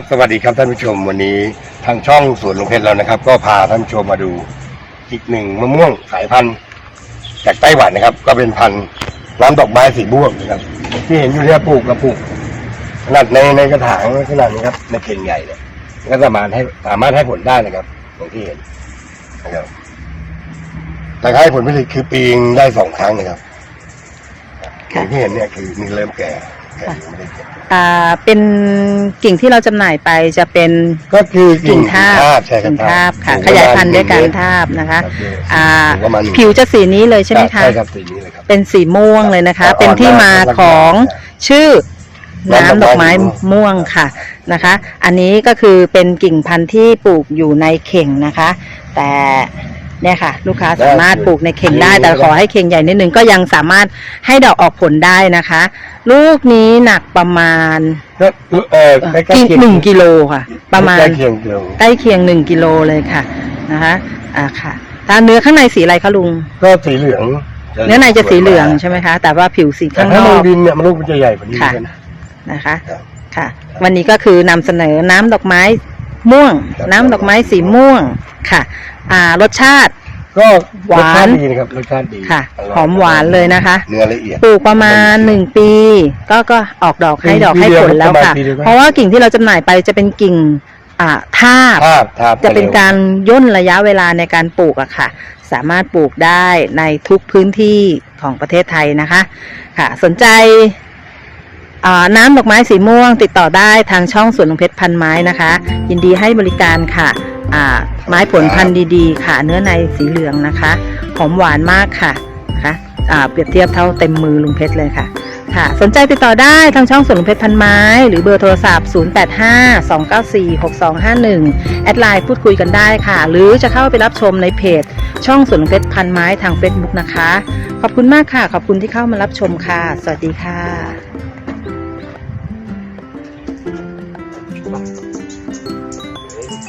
ครับสวัสดีครับท่านผู้ชมวันนี้ทางช่องสวนลงเพชรเรานะครับ ก็พาท่านผู้ชมมาดูอีกหนึ่งมะม่วงสายพันธุ์ จากไต้หวันนะครับ ก็เป็นพันธุ์น้ำดอกไม้สีม่วงนะครับ ที่เห็นอยู่เนี่ยปลูกกระปุกขนาดในในกระถางขนาดนี้ครับในเข่งใหญ่เนี่ยก็สามารถให้สามารถให้ผลได้นะครับอย่างที่เห็นนะครับแต่ให้ผลผลิตคือปีงได้สองครั้งนะครับอย่างที่เห็นเนี่ยคือนี่เริ่มแก่ แก่ยังไม่ได้แก่อ่า เป็นกิ่งที่เราจำหน่ายไปจะเป็นก็คือกิ่งทาบใช่ครับกิ่งทาบค่ะสูงขยายพันธุ์ด้วยการประมณทาบนะคะครับอ่าสูงประมาณหนึ่งผิวจะสีนี้เลยใช่ไหมคะ ใช่ครับสีนี้เลยครับ เป็นสีม่วงเลยนะคะอ่อนๆเป็นที่มาของใช่ชื่อน้ำน้ำดดออกกไม้ไม้ม่วงค่ะนะคะ อันนี้ก็คือเป็นกิ่งพันธุ์ที่ปลูกอยู่ในเข่งนะคะ แต่ เนี่ยค่ะ ลูกค้าสามารถปลูกในเข่งได้ แต่ขอให้เข่งใหญ่นิดนึงก็ยังสามารถให้ดอกออกผลได้นะคะ ลูกนี้หนักประมาณก็เออเอ่อใกล้ๆกิเคียงหนึ่งกิโลค่ะ ประมาณใกล้เคียงเดียวใกล้เคียงหนึ่งกิโลเลยค่ะนะคะอ่าค่ะตาเนื้อข้างในสีอะไรคะลุงก็สีเหลืองเนื้อในจะสีเหลืองใช่ไหมคะ แต่ว่าผิวสีแต่ข้างนถ้าอมันกดินเนี่ยมันลูกมันจะใหญ่กว่านี้ค่ะนะนะคะครับค่ะ วันนี้ก็คือนำเสนอน้ำดอกไม้ม่วงครับน้ำดอกไม้สีม่วง ค่ะ อ่ารสชาติ ก็หวาน รสชติดีนะครับรสชาติดีค่ะ ร่ยหอมหวานเลยนะคะ เนื้อละเอียด ปลูกประมาณหนึ่งปี ก็ก็ออกดอกให้ดอกปีให้เดียวผลแล้วค่ะ ประมาณปีเดียวก็เพราะว่ากิ่งที่เราจำหน่ายไปจะเป็นกิ่งอ่าทาบภาพภาพจะเป็นการย่นระยะเวลาในการปลูกอะค่ะ สามารถปลูกได้ในทุกพื้นที่ของประเทศไทยนะคะค่ะ สนใจอ่าน้ำดอกไม้สีม่วงติดต่อได้ทางช่องสวนลุงเพชรพันไม้นะคะ ยินดีให้บริการค่ะอ่า ไม้ผลพันธุ์ดีๆ ค่ะ เนื้อในสีเหลืองนะคะ หอมหวานมากค่ะนะคะอ่าเปรียบเทียบเท่าเต็มมือลุงเพชรเลยค่ะ ค่ะ สนใจติดต่อได้ทางช่องสวนลุงเพชรพันไม้ หรือเบอร์โทรศัพท์ 0852946251 แอดไลน์พูดคุยกันได้ค่ะ หรือจะเข้าไปรับชมในเพจ ช่องสวนลุงเพชรพันไม้ทาง Facebook นะคะ ขอบคุณมากค่ะ ขอบคุณที่เข้ามารับชมค่ะ สวัสดีค่ะใ